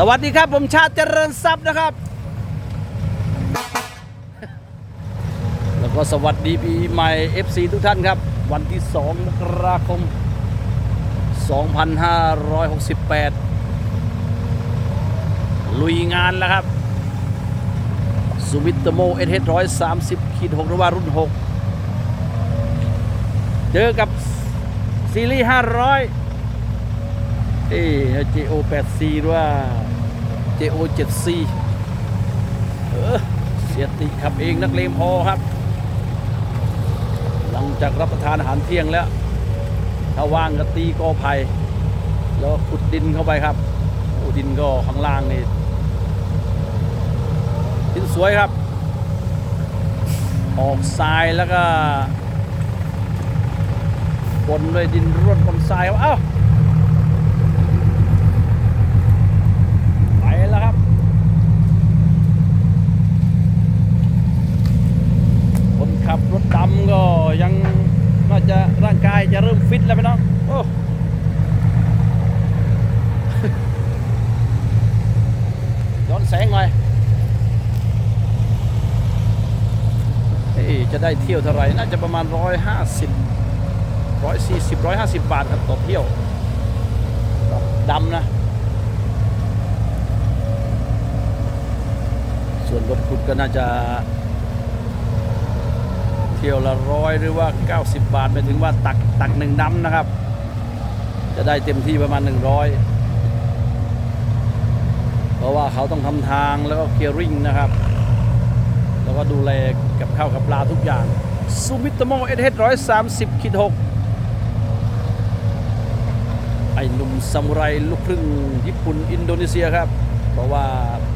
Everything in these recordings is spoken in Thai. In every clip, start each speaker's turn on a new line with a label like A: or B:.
A: สวัสดีครับผมชาติเจริญทรัพย์นะครับ แล้วก็สวัสดีปีใหม่ FC ทุกท่านครับ วันที่ 2 มกราคม 2568 ลุยงานแล้วครับสุวิตโมเอเทร้อยสามสิบขีดหกหรือว่ารุ่น 6 เจอกับซีรีส์500 เอ้ JO 8 C หรือว่า JO 7 C เออเสียติขับเองนักเลงพอครับ หลังจากรับประทานอาหารเที่ยงแล้ว ถ้าว่างก็ตีกอไผ่แล้วขุดดินเข้าไปครับโอ้ดินก็ข้างล่างนี่ดินสวยครับ ออกทรายแล้วก็ปนด้วยดินร่วนปนทรายครับ เอ้า ไปแล้วครับ คนขับรถดำก็ยังน่าจะร่างกายจะเริ่มฟิตแล้วไปน้องโอ้ ย้อนแสงหน่อย เฮ้จะได้เที่ยวเท่าไหร่ น่าจะประมาณร้อยห้าสิบร้อยสี่สิบร้อยห้าสิบบาทครับต่อเที่ยวดำนะ ส่วนรถขุดก็น่าจะ เที่ยวละร้อยหรือว่า 90 บาทหมายถึงว่าตักตักหนึ่งน้ำนะครับ จะได้เต็มที่ประมาณ 100 เพราะว่าเขาต้องทำทางแล้วก็เคียร์ริ่งนะครับ แล้วก็ดูแลกับข้าวกับปลาทุกอย่างซูมิตโมเอสเร้อยสามสิบคิดหกไอ้หนุ่มซามูไรลูกครึ่งญี่ปุ่นอินโดนีเซียครับเพราะว่า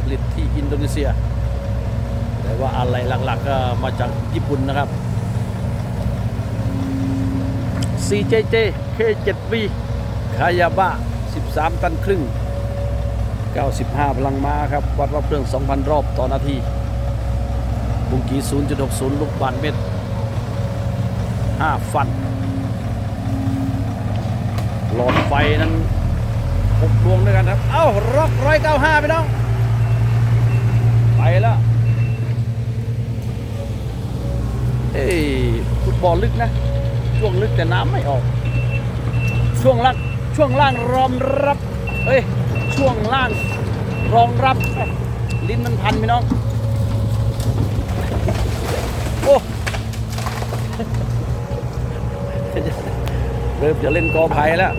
A: ผลิตที่อินโดนีเซีย แต่ว่าอะไรหลักๆก็มาจากญี่ปุ่นนะครับ CJJ K7V คายาบ้า13 ตันครึ่ง 95 พลังม้าครับ วัดรอบเครื่อง2,000 รอบต่อนาที บุงกี 0.60 ลูกบาทเมตร 5 ฟัน หลอดไฟนั้น6ดวงด้วยกันครับ เอ้าร็อก195ไปน้อง ไปแล้วเอ้ยฟุตบอลลึกนะ ช่วงลึกแต่น้ำไม่ออก ช่วงล่างช่วงล่างรอมรับ เอ้ย ช่วงล่างรองรับ ลิ้นมันพันพี่น้อง โอ้เริ่มจะเล่นกอไผ่แล้ว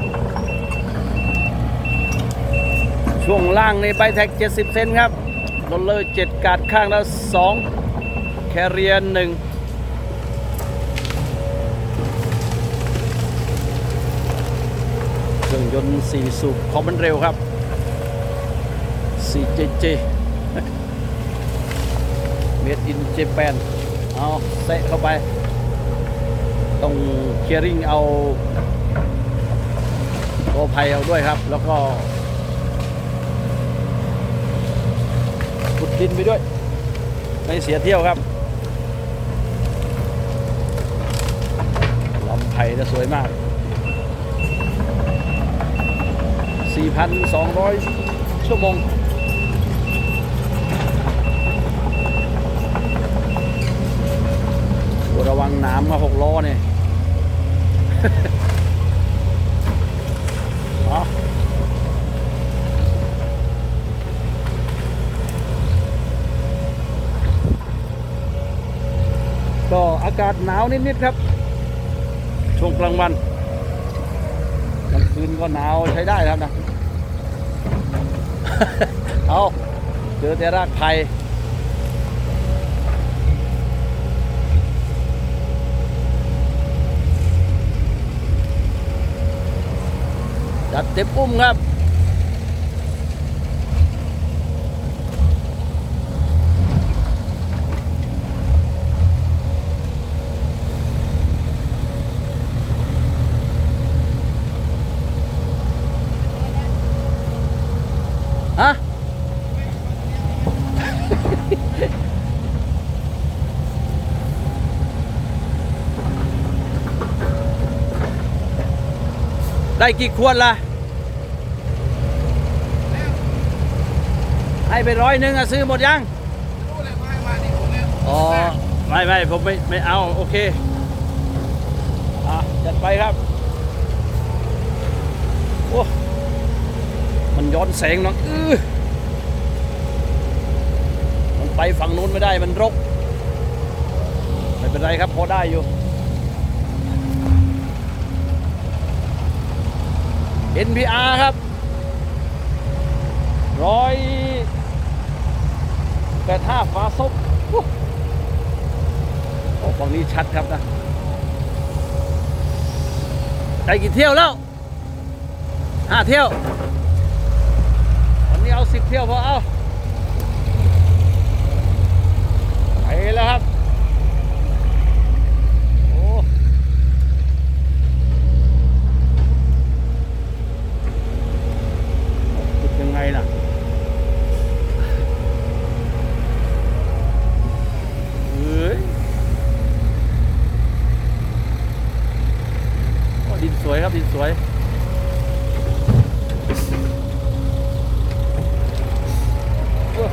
A: ช่วงล่างในใบแท็ก 70 เซนครับโรลเลอร์7กาดข้างแล้ว 2 แคเรียนหนึ่งเครื่องยนต์ 4 สูบคอมมันเร็วครับ 4JJ Made in Japan เอาเซะเข้าไป ต้องเคลียร์ริงเอาโอภัยเอาด้วยครับ แล้วก็ขุดดินไปด้วย ไม่เสียเที่ยวครับลำไผ่จะสวยมาก 4,200 ชั่วโมง ระวังน้ำมาหกล้อเนี่ยเอาก็อากาศหนาวนิด ๆ ครับ ช่วงกลางวันกลางคืนก็หนาวใช้ได้ครับนะ เอาเจอแต่รากไผ่ จัดเต็มอุ้มครับ ฮะ ได้กี่ขวดล่ะให้ไปร้อยหนึ่งอะซื้อหมดยังอ๋อไม่ไม่ผมไม่ไม่เอา โอเคอะจัดไปครับโอ้มันย้อนแสงเนาะอื้อมันไปฝั่งนู้นไม่ได้มันรกไม่เป็นไรครับพอได้อยู่ NPR ครับร้อยแปดห้าฟ้าซบโอ้โอ้ฝั่งนี้ชัดครับนะไปกี่เที่ยวแล้วห้าเที่ยว วันนี้เอาสิบเที่ยวพอเอาไปแล้วครับ โอ้ จุดยังไงล่ะ เฮ้ยโอ้ดินสวยครับ ดินสวย โอ้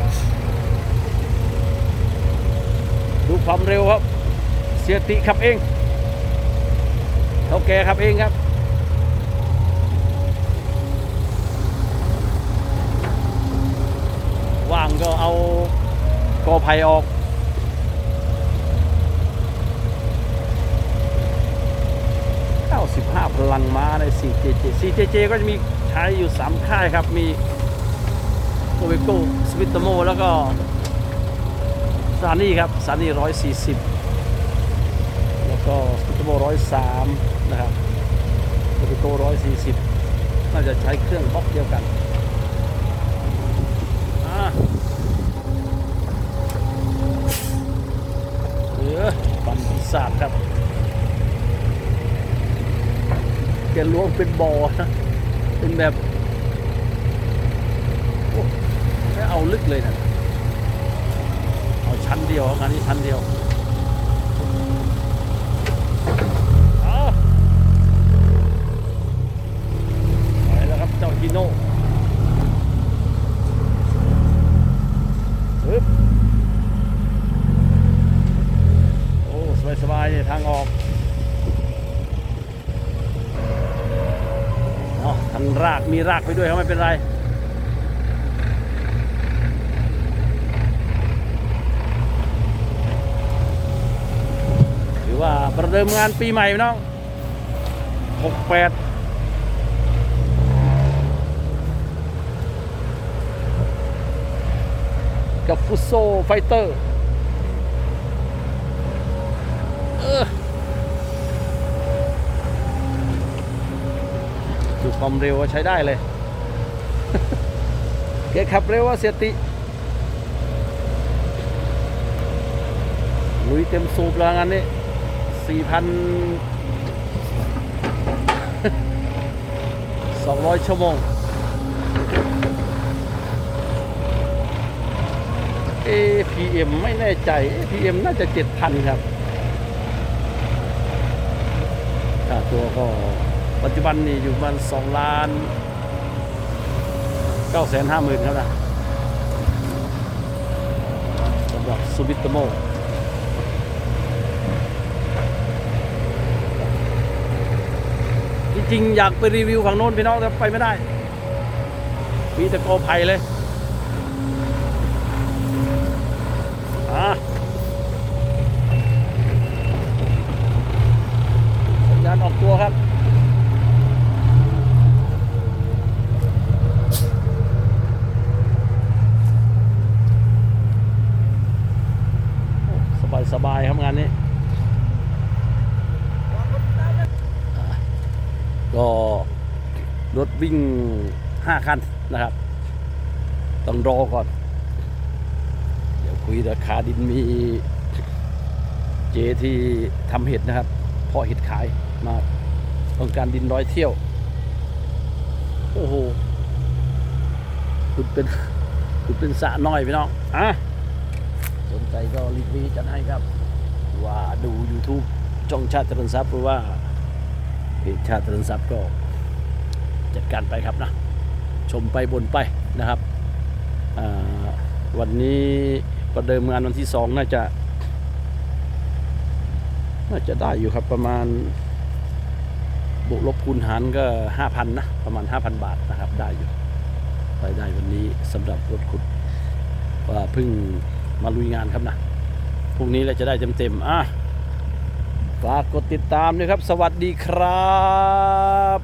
A: ดู ความเร็วครับ เสียติขับเองเท่าแกขับเองครับว่างก็เอากอไผ่ออก95พลังม้าใน 4JJ 4JJ ก็จะมีใช้อยู่ 3 ค่ายครับ มีโอเวโก้สวิตโมแล้วก็ ซานีครับซานี่140แล้วก็สวิตโม103นะครับโอเวโก้140น่าจะใช้เครื่องบล็อกเดียวกันเออปันปีศาจครับแกล้วงเป็นบ่อนะเป็นแบบ โอ้ไม่เอาลึกเลยนะ ชั้นเดียวงานนี้ชั้นเดียวเอาไปแล้วครับ เจ้าฮิโน่ปึ๊บโอ้สบายสบายๆทางออกอ๋อทางรากมีรากไปด้วยครับไม่เป็นไร ว่าประเดิมงานปีใหม่น้อง68กับฟุตโซไฟเตอร์ดูความเร็วว่าใช้ได้เลยแกขับเร็วว่าเสียติลุยเต็มสูบแล้วงานนี้ สี่พันสองร้อยชั่วโมง APM ไม่แน่ใจ APM น่าจะ7,000ครับค่าตัวก็ปัจจุบันนี่อยู่ประมัน2ล้าน9แสนห้าหมื่นครับนะสำหรับซูบิตโม ริง ๆ อยากไปรีวิวฝั่งโน้นพี่น้องแต่ไปไม่ได้ มีแต่โกอไผ่เลยอะสัญญาณออกตัวครับ สบายสบายๆครับงานนี้ ก็รถ วิ่ง5คันนะครับ ต้องรอก่อน เดี๋ยวคุยราคาดินมีเจที่ทำเห็ดนะครับ เพาะเห็ดขายมาต้องการดินร้อยเที่ยว โอ้โหคุณเป็นคุณเป็นสะน้อยพี่น้องอะสนใจก็รีวิวจัดให้ครับ ว่าดู YouTube ช่องชาติเจริญทรัพย์หรือว่าเพจชาติเจริญทรัพย์ก็ จัดการไปครับนะชมไปบนไปนะครับวันนี้ประเดิมงานวันที่สองน่าจะ น่าจะได้อยู่ครับประมาณบวกลบคูณหารก็ห้าพันนะประมาณห้าพันบาทนะครับได้อยู่รายได้วันนี้สำหรับรถขุดว่าเพิ่งมาลุยงานครับนะพรุ่งนี้เราจะได้เต็มๆอะฝากกดติดตามด้วยครับ สวัสดีครับ